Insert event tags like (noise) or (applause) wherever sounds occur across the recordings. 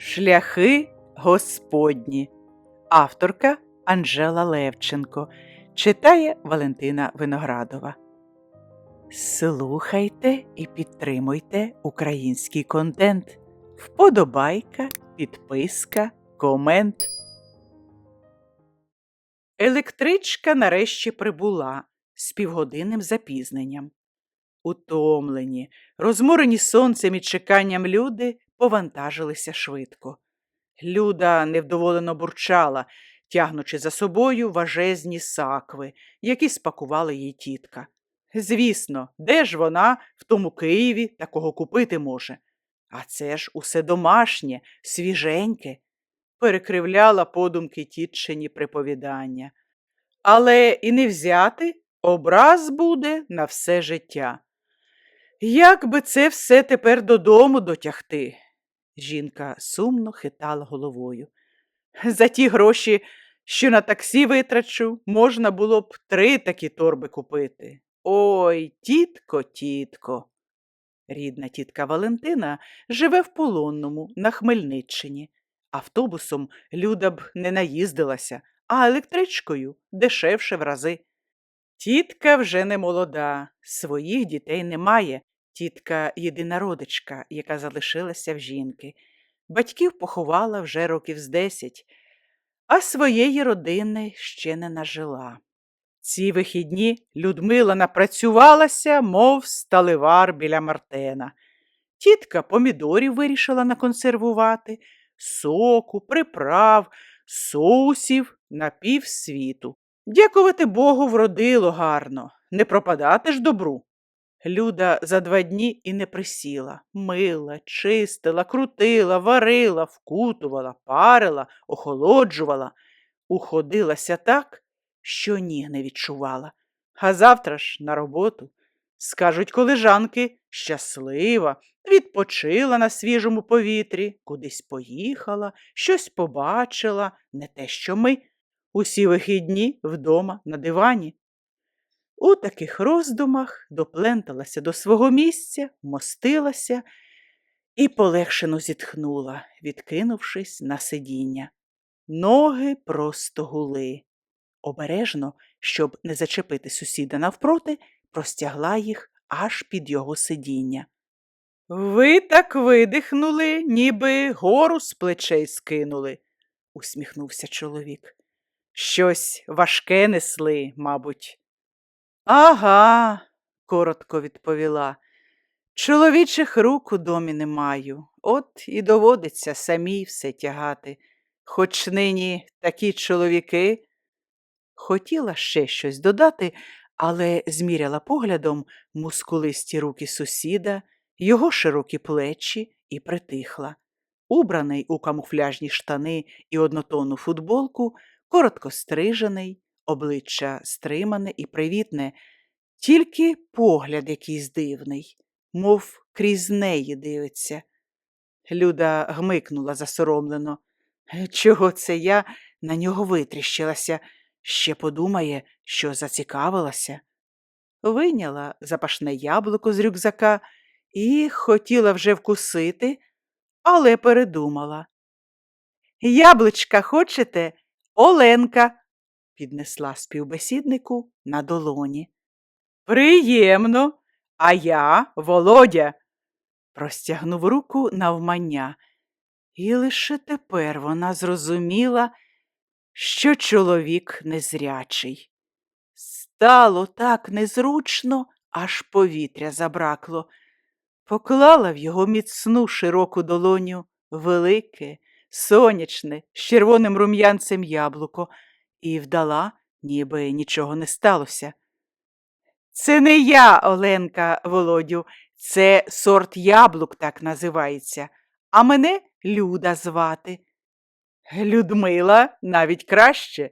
Шляхи Господні. Авторка Анжела Левченко. Читає Валентина Виноградова. Слухайте і підтримуйте український контент. Вподобайка, підписка, комент. Електричка нарешті прибула з півгодинним запізненням. Утомлені, розморені сонцем і чеканням люди повантажилися швидко. Люда невдоволено бурчала, тягнучи за собою важезні сакви, які спакувала їй тітка. Звісно, де ж вона в тому Києві такого купити може? А це ж усе домашнє, свіженьке, перекривляла подумки тітчині приповідання. Але і не взяти образ буде на все життя. Як би це все тепер додому дотягти? Жінка сумно хитала головою. (laughs) За ті гроші, що на таксі витрачу, можна було б три такі торби купити. Ой, тітко, тітко. Рідна тітка Валентина живе в Полонному на Хмельниччині. Автобусом Люда б не наїздилася, а електричкою дешевше в рази. Тітка вже не молода, своїх дітей немає. Тітка єдина родичка, яка залишилася в жінки. Батьків поховала вже років з десять, а своєї родини ще не нажила. Ці вихідні Людмила напрацювалася, мов сталевар біля Мартена. Тітка помідорів вирішила наконсервувати, соку, приправ, соусів на півсвіту. Дякувати Богу, вродило гарно, не пропадати ж добру. Люда за два дні і не присіла, мила, чистила, крутила, варила, вкутувала, парила, охолоджувала, уходилася так, що ніг не відчувала. А завтра ж на роботу. Скажуть колежанки, щаслива, відпочила на свіжому повітрі, кудись поїхала, щось побачила, не те, що ми. Усі вихідні вдома на дивані. У таких роздумах допленталася до свого місця, мостилася і полегшено зітхнула, відкинувшись на сидіння. Ноги просто гули. Обережно, щоб не зачепити сусіда навпроти, простягла їх аж під його сидіння. Ви так видихнули, ніби гору з плечей скинули, усміхнувся чоловік. Щось важке несли, мабуть. Ага, коротко відповіла. Чоловічих рук у домі не маю, от і доводиться самій все тягати. Хоч нині такі чоловіки. Хотіла ще щось додати, але зміряла поглядом мускулисті руки сусіда, його широкі плечі і притихла. Убраний у камуфляжні штани і однотонну футболку, коротко стрижений, обличчя стримане і привітне, тільки погляд якийсь дивний, мов крізь неї дивиться. Люда гмикнула засоромлено. Чого це я на нього витріщилася? Ще подумає, що зацікавилася. Вийняла запашне яблуко з рюкзака і хотіла вже вкусити, але передумала. Яблучка хочете? Оленка, піднесла співбесіднику на долоні. Приємно, а я Володя, простягнув руку навмання, і лише тепер вона зрозуміла, що чоловік незрячий. Стало так незручно, аж повітря забракло. Поклала в його міцну широку долоню велике, сонячне, з червоним рум'янцем яблуко і вдала, ніби нічого не сталося. Це не я, Оленка Володю, це сорт яблук так називається, а мене Люда звати. Людмила навіть краще,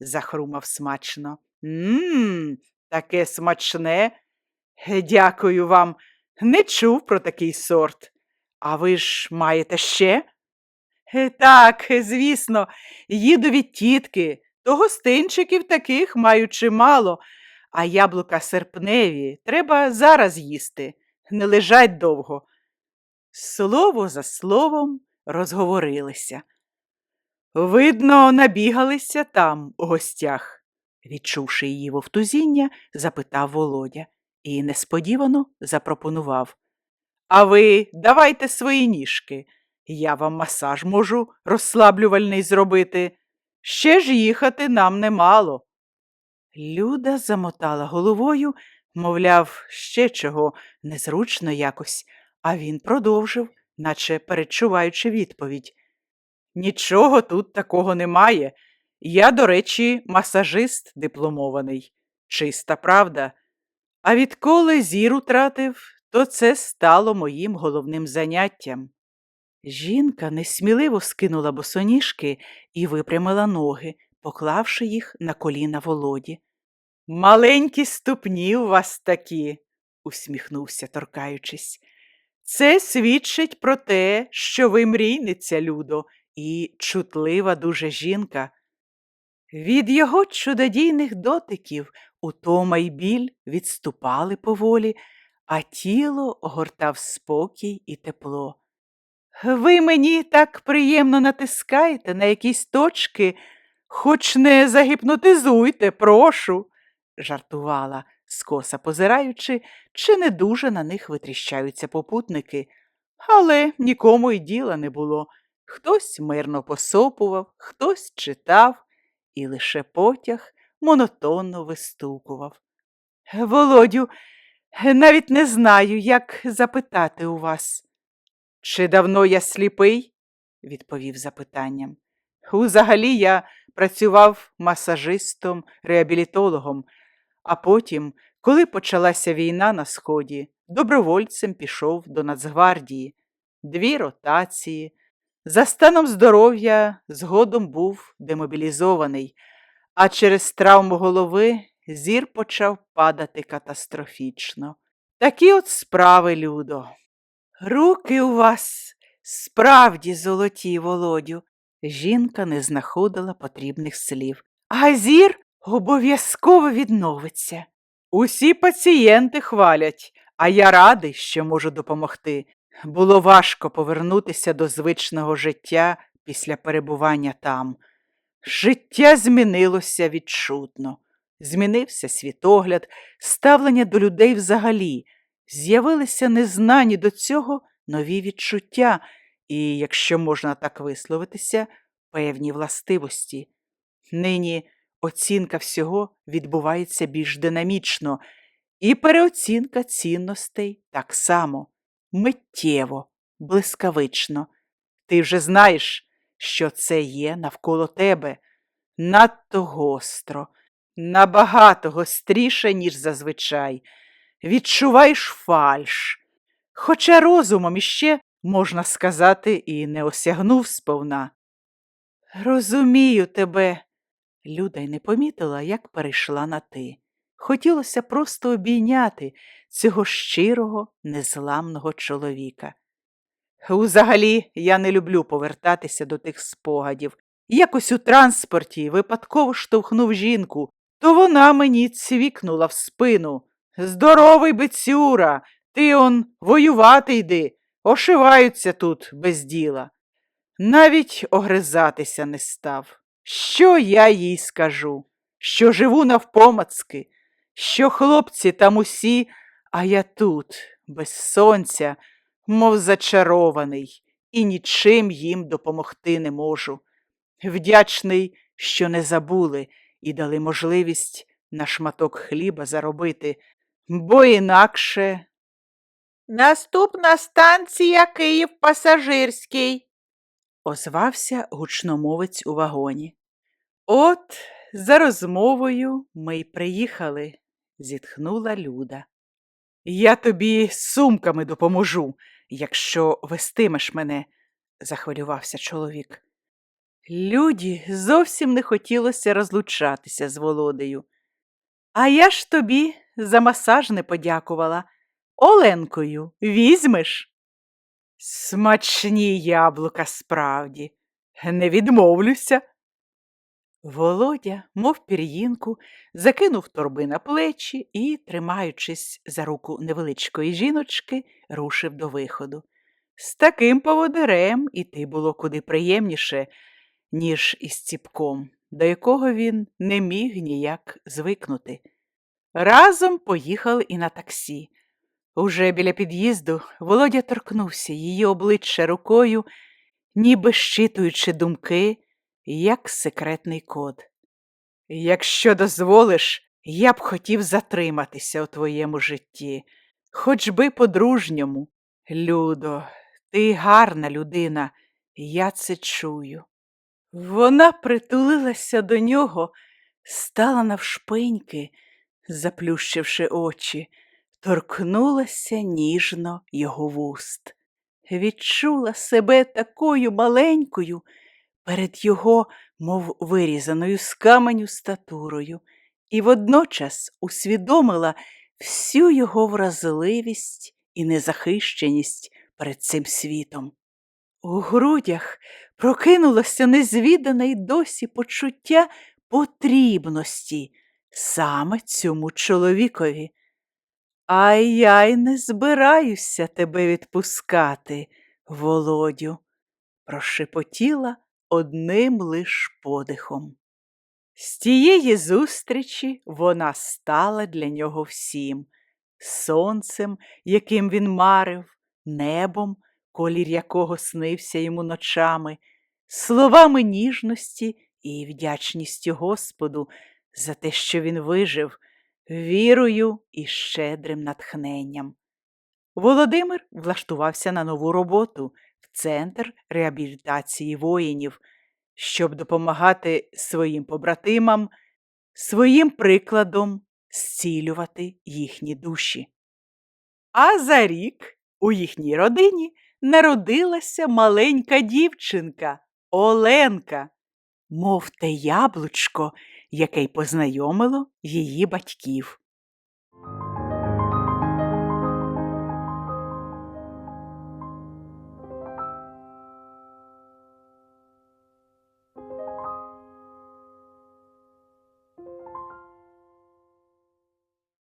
захрумав смачно. Мм, таке смачне. Дякую вам. Не чув про такий сорт. А ви ж маєте ще? «Е, Так, звісно, їду від тітки, то гостинчиків таких маю чимало, а яблука серпневі треба зараз їсти, не лежать довго. Слово за словом розговорилися. Видно, набігалися там у гостях, відчувши її вовтузіння, запитав Володя і несподівано запропонував. А ви давайте свої ніжки. Я вам масаж можу розслаблювальний зробити. Ще ж їхати нам немало. Люда замотала головою, мовляв, ще чого незручно якось, а він продовжив, наче передчуваючи відповідь. Нічого тут такого немає. Я, до речі, масажист дипломований. Чиста правда. А відколи зір утратив, то це стало моїм головним заняттям. Жінка несміливо скинула босоніжки і випрямила ноги, поклавши їх на коліна Володі. Маленькі ступні у вас такі, усміхнувся, торкаючись. Це свідчить про те, що ви мрійниця, Людо, і чутлива дуже жінка. Від його чудодійних дотиків утома й біль відступали поволі, а тіло огортав спокій і тепло. Ви мені так приємно натискаєте на якісь точки, хоч не загіпнотизуйте, прошу, жартувала, скоса позираючи, чи не дуже на них витріщаються попутники. Але нікому й діла не було. Хтось мирно посопував, хтось читав, і лише потяг монотонно вистукував. Володю, навіть не знаю, як запитати у вас. Чи давно я сліпий? відповів запитанням. Узагалі я працював масажистом, реабілітологом, а потім, коли почалася війна на сході, добровольцем пішов до Нацгвардії, дві ротації. За станом здоров'я згодом був демобілізований, а через травму голови зір почав падати катастрофічно. Такі от справи, Людо. Руки у вас справді золоті, Володю. Жінка не знаходила потрібних слів. А обов'язково відновиться. Усі пацієнти хвалять, а я радий, що можу допомогти. Було важко повернутися до звичного життя після перебування там. Життя змінилося відчутно. Змінився світогляд, ставлення до людей взагалі. З'явилися незнані до цього нові відчуття і, якщо можна так висловитися, певні властивості. Нині оцінка всього відбувається більш динамічно, і переоцінка цінностей так само, миттєво, блискавично. Ти вже знаєш, що це є навколо тебе, надто гостро, набагато гостріше, ніж зазвичай. Відчуваєш фальш. Хоча розумом іще, можна сказати, і не осягнув сповна. Розумію тебе. Люда й не помітила, як перейшла на ти. Хотілося просто обійняти цього щирого, незламного чоловіка. Узагалі, я не люблю повертатися до тих спогадів. Якось у транспорті випадково штовхнув жінку, то вона мені цвікнула в спину. Здоровий бицюра, ти он воювати йди, ошиваються тут без діла. Навіть огризатися не став. Що я їй скажу? Що живу навпомацки, що хлопці там усі, а я тут, без сонця, мов зачарований, і нічим їм допомогти не можу. Вдячний, що не забули і дали можливість на шматок хліба заробити, бо інакше. Наступна станція Київ пасажирський, озвався гучномовець у вагоні. От за розмовою ми й приїхали, зітхнула Люда. Я тобі з сумками допоможу, якщо вестимеш мене, захвилювався чоловік. Люді зовсім не хотілося розлучатися з Володею. А я ж тобі за масаж не подякувала. Оленкою візьмеш? Смачні яблука справді, не відмовлюся. Володя, мов пір'їнку, закинув торби на плечі і, тримаючись за руку невеличкої жіночки, рушив до виходу. З таким поводирем іти було куди приємніше, ніж із ціпком, до якого він не міг ніяк звикнути. Разом поїхали і на таксі. Уже біля під'їзду Володя торкнувся її обличчя рукою, ніби щитуючи думки, як секретний код. Якщо дозволиш, я б хотів затриматися у твоєму житті, хоч би по-дружньому. Людо, ти гарна людина, я це чую. Вона притулилася до нього, стала навшпиньки, заплющивши очі, торкнулася ніжно його вуст. Відчула себе такою маленькою перед його, мов вирізаною з каменю статурою, і водночас усвідомила всю його вразливість і незахищеність перед цим світом. У грудях прокинулося незвідане й досі почуття потрібності саме цьому чоловікові. А я й не збираюся тебе відпускати, Володю, прошепотіла одним лиш подихом. З тієї зустрічі вона стала для нього всім сонцем, яким він марив, небом, колір якого снився йому ночами, словами ніжності і вдячністю Господу за те, що він вижив, вірою і щедрим натхненням. Володимир влаштувався на нову роботу в центр реабілітації воїнів, щоб допомагати своїм побратимам, своїм прикладом зцілювати їхні душі. А за рік у їхній родині народилася маленька дівчинка Оленка, мов те яблучко, яке й познайомило її батьків.